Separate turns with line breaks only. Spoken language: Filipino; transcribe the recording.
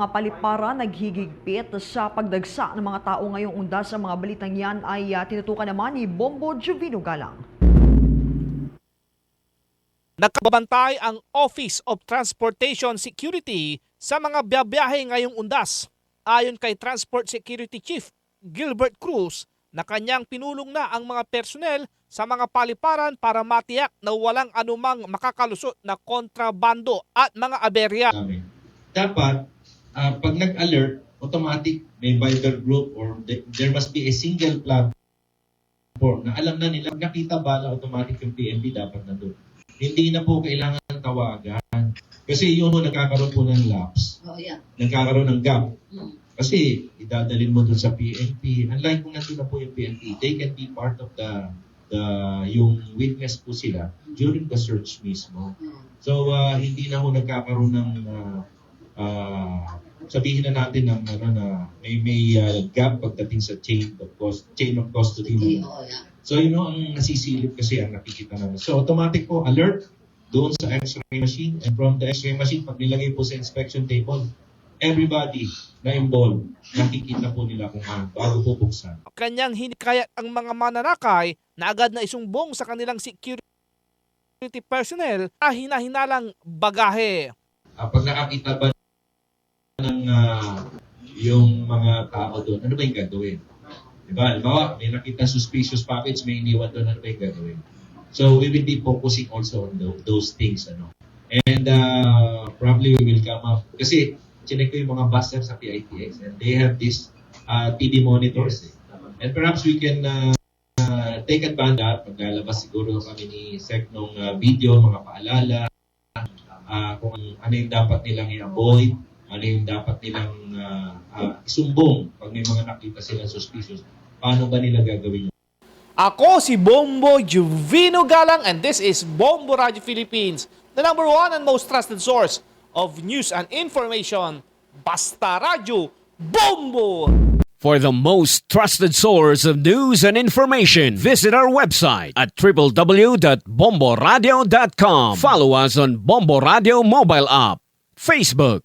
Mga palipara naghigigpit sa pagdagsa ng mga tao ngayong undas sa mga balitang yan ay uh, tinutukan naman ni Bombo Juvino Galang.
Nakabantay ang Office of Transportation Security sa mga biyabiyahe ngayong undas. Ayon kay Transport Security Chief Gilbert Cruz na kanyang pinulong na ang mga personnel sa mga paliparan para matiyak na walang anumang makakalusot na kontrabando at mga aberya.
Dapat, ah, pag nag-alert, automatic may Viber group or the- there must be a single platform na alam na nila, nakita bala, automatic yung PNP dapat na doon. Hindi na po kailangan tawagan. Kasi yun po nagkakaroon po ng lapse,
Oh, yeah.
nagkakaroon ng gap.
Mm.
Kasi idadalin mo doon sa PNP. Unlike kung nandun na po yung PNP, they can be part of the the yung witness po sila during the search mismo.
Mm.
So uh, hindi na ho nagkakaroon ng uh, uh, sabihin na natin ng ano na may may uh, gap pagdating sa chain of cost chain of custody.
Okay, oh.
So yun know, ang nasisilip kasi ang nakikita namin. So automatic po alert doon sa x-ray machine and from the x-ray machine pag nilagay po sa inspection table everybody na involved nakikita po nila kung ano bago po buksan.
Kanyang hinikayat ang mga mananakay na agad na isumbong sa kanilang security personnel na hinahinalang bagahe.
Ah, pag nakakita ba ng ah, yung mga tao doon, ano ba yung gagawin? Diba? Halimbawa, may nakita suspicious package, may iniwan doon, ano ba yung gagawin? So, we will be focusing also on tho- those things. ano And uh, probably we will come up, kasi chinek ko yung mga busters sa PITX and they have this uh, TV monitors. eh. And perhaps we can uh, uh, take advantage of. Maglalabas siguro kami ni Sec nung uh, video, mga paalala, ah, kung ano yung dapat nilang i-avoid, ano yung dapat nilang ah, ah, isumbong pag may mga nakita silang suspicious. Paano ba nila gagawin yun?
Ako si Bombo Juvino Galang and this is Bombo Radio Philippines, the number one and most trusted source of news and information. Basta Radio Bombo!
For the most trusted source of news and information, visit our website at www.bomboradio.com. Follow us on Bombo Radio mobile app, Facebook,